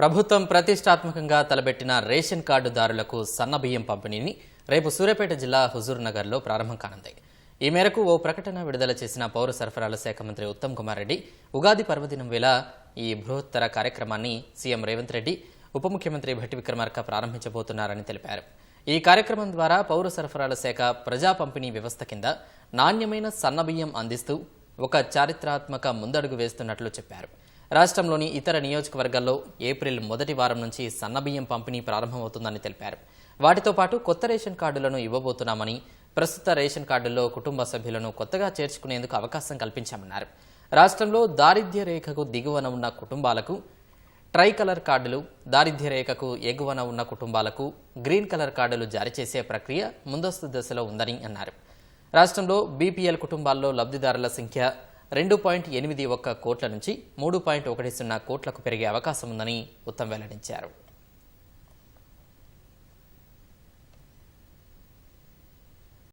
ప్రభుత్వం ప్రతిష్టాత్మకంగా తలబెట్టిన రేషన్ కార్డుదారులకు సన్నబియ్యం పంపిణీని రేపు సూర్యాపేట జిల్లా హుజూర్ నగర్లో ప్రారంభం కానుంది. ఈ మేరకు ఓ ప్రకటన విడుదల చేసిన పౌర సరఫరాల శాఖ మంత్రి ఉత్తమ్ కుమార్ రెడ్డి ఉగాది పర్వదినం వేళ ఈ బృహత్తర కార్యక్రమాన్ని సీఎం రేవంత్ రెడ్డి ఉప ముఖ్యమంత్రి భట్టి విక్రమార్క ప్రారంభించబోతున్నారని తెలిపారు. ఈ కార్యక్రమం ద్వారా పౌర సరఫరాల శాఖ ప్రజా పంపిణీ వ్యవస్థ కింద నాణ్యమైన సన్నబియ్యం అందిస్తూ ఒక చారిత్రాత్మక ముందడుగు వేస్తున్నట్లు చెప్పారు. రాష్ట్రంలోని ఇతర నియోజకవర్గాల్లో ఏప్రిల్ మొదటి వారం నుంచి సన్నబియ్యం పంపిణీ ప్రారంభమవుతుందని తెలిపారు. వాటితో పాటు కొత్త రేషన్ కార్డులను ఇవ్వబోతున్నామని ప్రస్తుత రేషన్ కార్డుల్లో కుటుంబ సభ్యులను కొత్తగా చేర్చుకునేందుకు అవకాశం కల్పించామన్నారు. రాష్ట్రంలో దారిద్ర్య రేఖకు దిగువన ఉన్న కుటుంబాలకు ట్రై కలర్ కార్డులు దారిద్ర్య రేఖకు ఎగువన ఉన్న కుటుంబాలకు గ్రీన్ కలర్ కార్డులు జారీ చేసే ప్రక్రియ ముందస్తు దశలో ఉందని అన్నారు. రాష్ట్రంలో బీపీఎల్ కుటుంబాల్లో లబ్ధిదారుల సంఖ్య రెండు పాయింట్ ఎనిమిది ఒక్క కోట్ల నుంచి మూడు పాయింట్ ఒకటి సున్నా కోట్లకు పెరిగే అవకాశం ఉందని ఉత్తమ్ వెల్లడించారు.